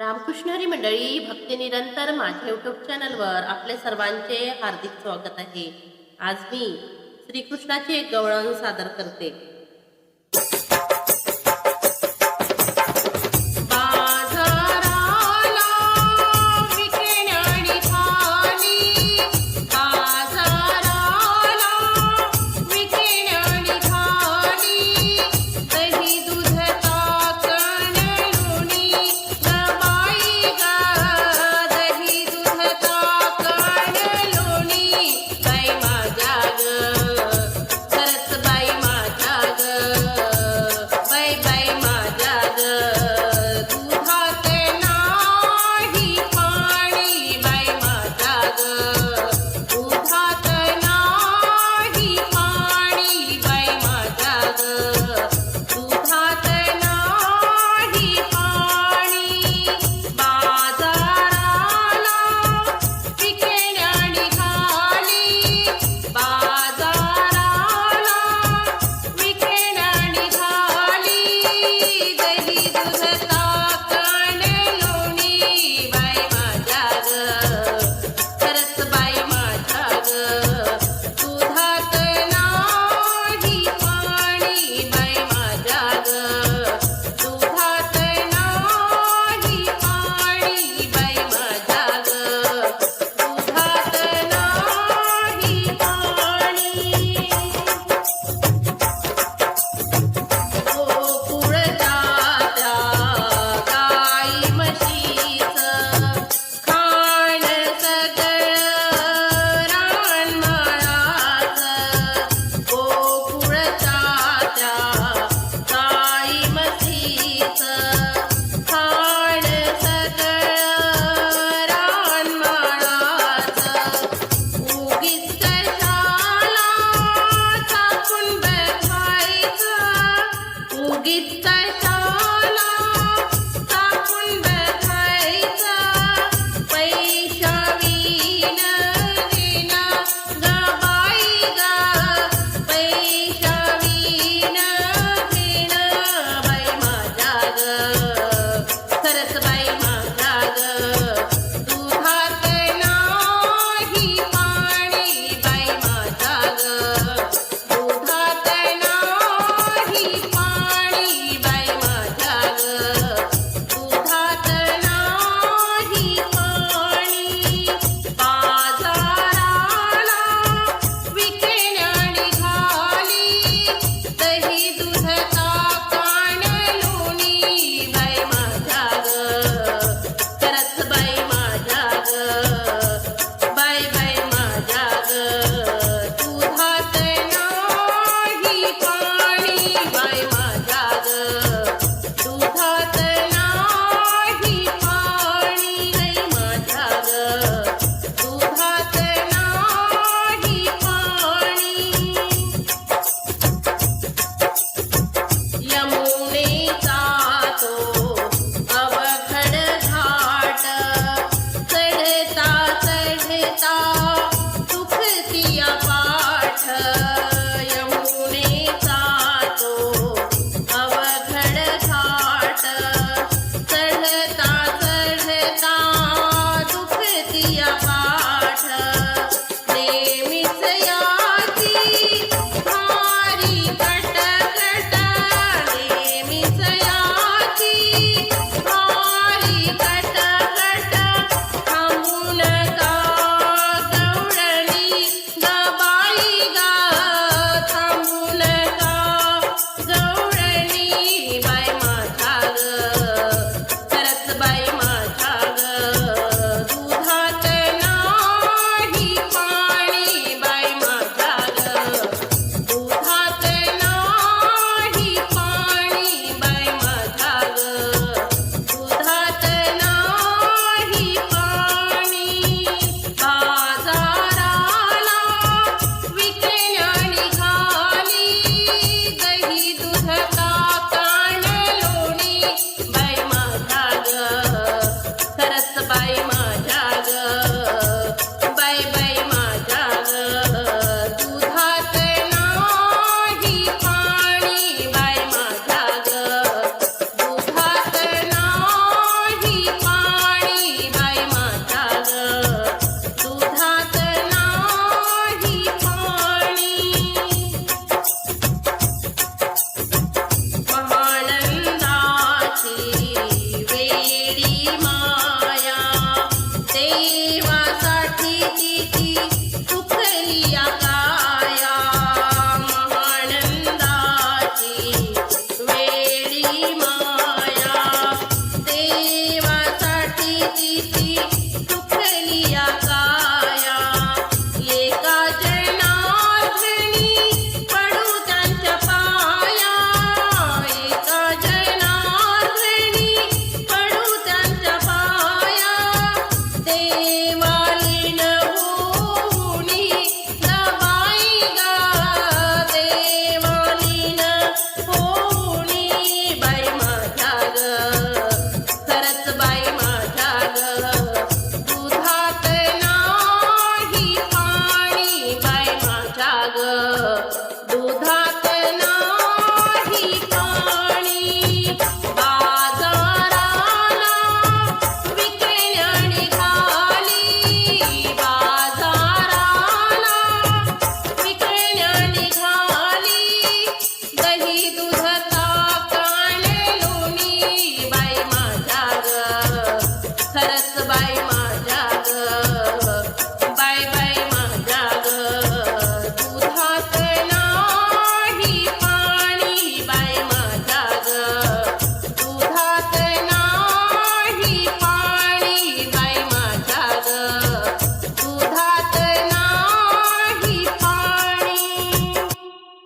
रामकृष्णरी मंडळी भक्ती निरंतर माझ्या यूट्यूब चॅनलवर आपले सर्वांचे हार्दिक स्वागत आहे. आज मी श्रीकृष्णाचे एक गवळण सादर करते.